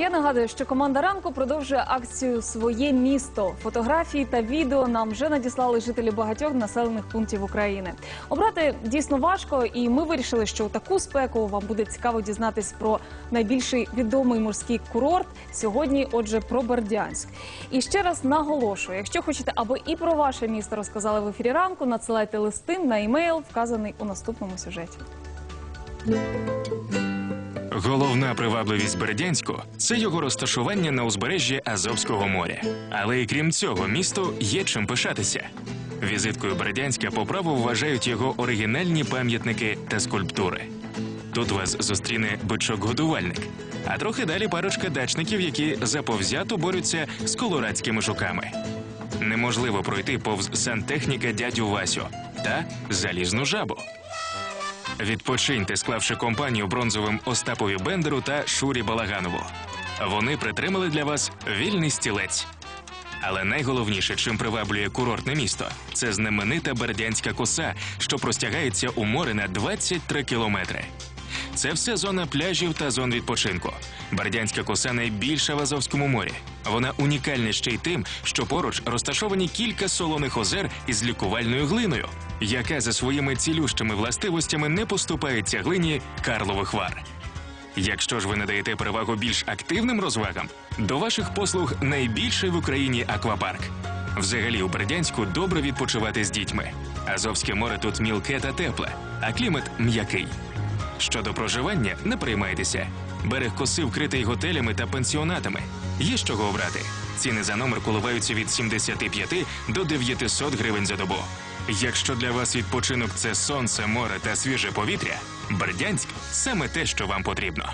Я нагадую, що команда ранку продовжує акцію Своє місто. Фотографії та відео нам вже надіслали жителі багатьох населених пунктів України. Обрати дійсно важко, і ми вирішили, що у таку спеку вам буде цікаво дізнатись про найбільший відомий морський курорт. Сьогодні, отже, про Бердянськ. І ще раз наголошую: якщо хочете, аби і про ваше місто розказали в ефірі ранку, надсилайте листи на емейл, вказаний у наступному сюжеті. Головна привабливість Бердянську це його розташування на узбережжі Азовського моря. Але і крім цього, місто є чим пишатися. Візиткою Бердянська по праву вважають його оригінальні пам'ятники та скульптури. Тут вас зустріне бичок-годувальник, а трохи далі парочка дачників, які заповзято борються з колорадськими жуками. Неможливо пройти повз сантехніка дядю Васю та залізну жабу. Відпочиньте, склавши компанію бронзовим Остапові Бендеру та Шурі Балаганову. Вони притримали для вас вільний стілець. Але найголовніше, чим приваблює курортне місто, це знаменита Бердянська коса, що простягається у море на 23 кілометри. Це все зона пляжів та зон відпочинку. Бердянська коса найбільша в Азовському морі. Вона унікальна ще й тим, що поруч розташовані кілька солоних озер із лікувальною глиною, яка за своїми цілющими властивостями не поступається глині Карлових вар. Якщо ж ви надаєте перевагу більш активним розвагам, до ваших послуг найбільший в Україні аквапарк. Взагалі у Бердянську добре відпочивати з дітьми. Азовське море тут мілке та тепле, а клімат м'який. Щодо проживання, не приймайтеся. Берег коси вкритий готелями та пенсіонатами. Є з чого обрати. Ціни за номер коливаються від 75 до 900 гривень за добу. Якщо для вас відпочинок це сонце, море та свіже повітря, Бердянськ саме те, що вам потрібно.